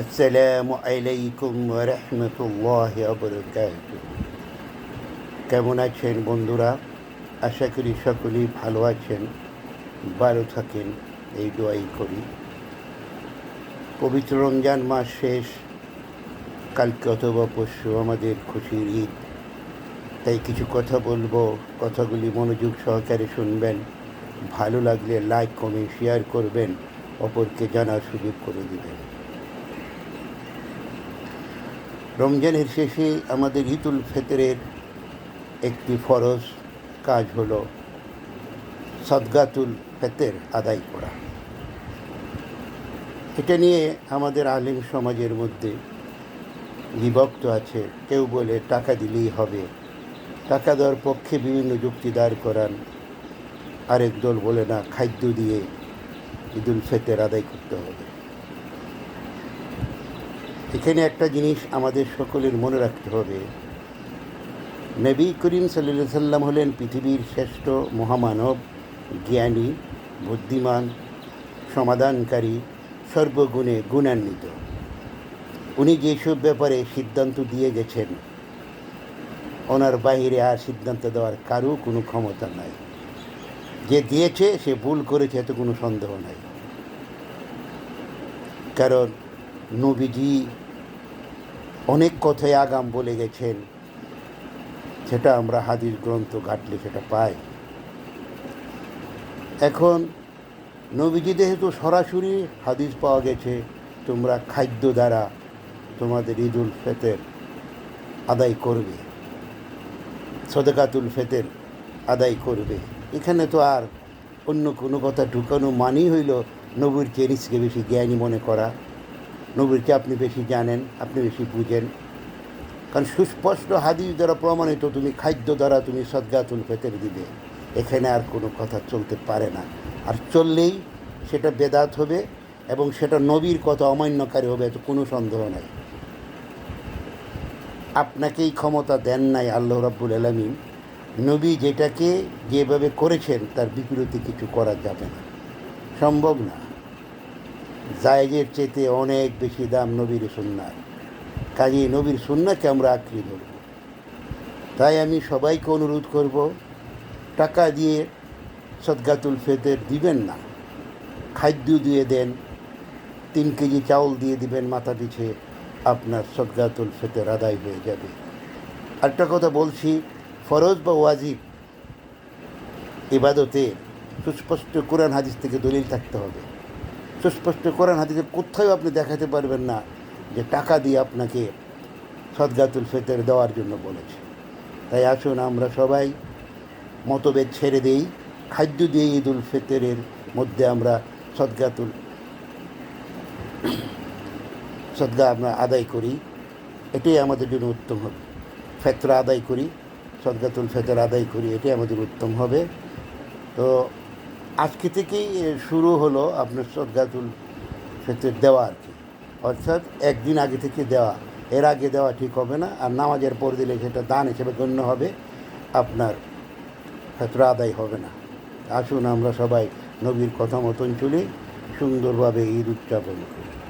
আসসালামু আলাইকুম রহমতুল্লাহ বরকাত কেমন আছেন বন্ধুরা? আশা করি সকলেই ভালো আছেন, ভালো থাকেন, এই দোয়াই করি। পবিত্র রমজান মাস শেষ, কালকে অথবা পরশু আমাদের খুশির ঈদ। তাই কিছু কথা বলব, কথাগুলি মনোযোগ সহকারে শুনবেন, ভালো লাগলে লাইক কমেন্ট শেয়ার করবেন, অপরকে জানার সুযোগ করে দেবেন। রমজানের শেষে আমাদের ঈদুল ফেতরের একটি ফরজ কাজ হল সদগাতুল ফেতের আদায় করা। এটা নিয়ে আমাদের আলিম সমাজের মধ্যে বিভক্ত আছে। কেউ বলে টাকা দিলেই হবে। টাকা দেওয়ার পক্ষে বিভিন্ন যুক্তি দাঁড় করান। আরেক দল বলে না, খাদ্য দিয়ে ঈদুল ফেতের আদায় করতে হবে। এখানে একটা জিনিস আমাদের সকলের মনে রাখতে হবে। নবী করিম সাল্লা সাল্লাম হলেন পৃথিবীর শ্রেষ্ঠ মহামানব, জ্ঞানী, বুদ্ধিমান, সমাধানকারী, সর্বগুণে গুণান্বিত। উনি যেসব ব্যাপারে সিদ্ধান্ত দিয়ে গেছেন, ওনার বাহিরে আর সিদ্ধান্ত দেওয়ার কারও কোনো ক্ষমতা নাই। যে দিয়েছে, সে ভুল করেছে, এত কোনো সন্দেহ নাই। কারণ নবীজি অনেক কথাই আগাম বলে গেছেন। সেটা আমরা হাদিস গ্রন্থ ঘাটলে সেটা পাই। এখন নবীজি যেহেতু সরাসরি হাদিস পাওয়া গেছে, তোমরা খাদ্য দ্বারা তোমাদের ঈদুল ফেতের আদায় করবে। সদকাতুল ফেতের আদায় করবে। এখানে তো আর অন্য কোনো কথা ঢুকানো মানেই হইল নবীর চেরিসকে বেশি জ্ঞানী মনে করা। নবীরকে আপনি বেশি জানেন, আপনি বেশি বুঝেন। কারণ সুস্পষ্ট হাদিস দ্বারা প্রমাণিত, তুমি খাদ্য দ্বারা তুমি সদগাতুল ফেতের দিবে। এখানে আর কোনো কথা চলতে পারে না। আর চললেই সেটা বেদাত হবে এবং সেটা নবীর কথা অমান্যকারী হবে, এত কোনো সন্দেহ নাই। আপনাকেই ক্ষমতা দেন নাই আল্লাহ রাব্বুল আলমিন। নবী যেটাকে যেভাবে করেছেন, তার বিপরীতে কিছু করা যাবে না। সম্ভব না। জায়েজের চেতে অনেক বেশি দাম নবীর সুন্নার কাজে নবীর সুন্নাকে আমরা আঁকড়ে ধরব। তাই আমি সবাইকে অনুরোধ করব, টাকা দিয়ে সদগাতুল ফেতের দিবেন না। খাদ্য দিয়ে দেন, তিন কেজি চাউল দিয়ে দিবেন, মাথা পিছে আপনার সদগাতুল ফেতের আদায় হয়ে যাবে। একটা কথা বলছি, ফরজ বা ওয়াজিব? ইবাদতে সুস্পষ্ট কোরআন হাদিস থেকে দলিল থাকতে হবে। সুস্পষ্ট কোরআন হাদিসে, কোথাও আপনি দেখাতে পারবেন না যে টাকা দিয়ে আপনাকে সদগাতুল ফেতের দেওয়ার জন্য বলেছে। তাই আসুন আমরা সবাই মতভেদ ছেড়ে দেই, খাদ্য দিয়ে ঈদুল ফেতেরের মধ্যে আমরা সদগাতুল, সদগা আমরা আদায় করি, এটাই আমাদের জন্য উত্তম হবে। ফেতরা আদায় করি, সদগাতুল ফেতর আদায় করি, এটাই আমাদের উত্তম হবে। তো আজকে থেকেই শুরু হলো আপনার সদগাতুল সেতু দেওয়া আর কি। অর্থাৎ একদিন আগে থেকে দেওয়া। এর আগে দেওয়া ঠিক হবে না, আর নামাজের পর দিলে সেটা দান হিসেবে গণ্য হবে, আপনার ফেতরা আদায় হবে না। আসুন আমরা সবাই নবীর কথা মতন চলি, সুন্দরভাবে ঈদ উদযাপন করি।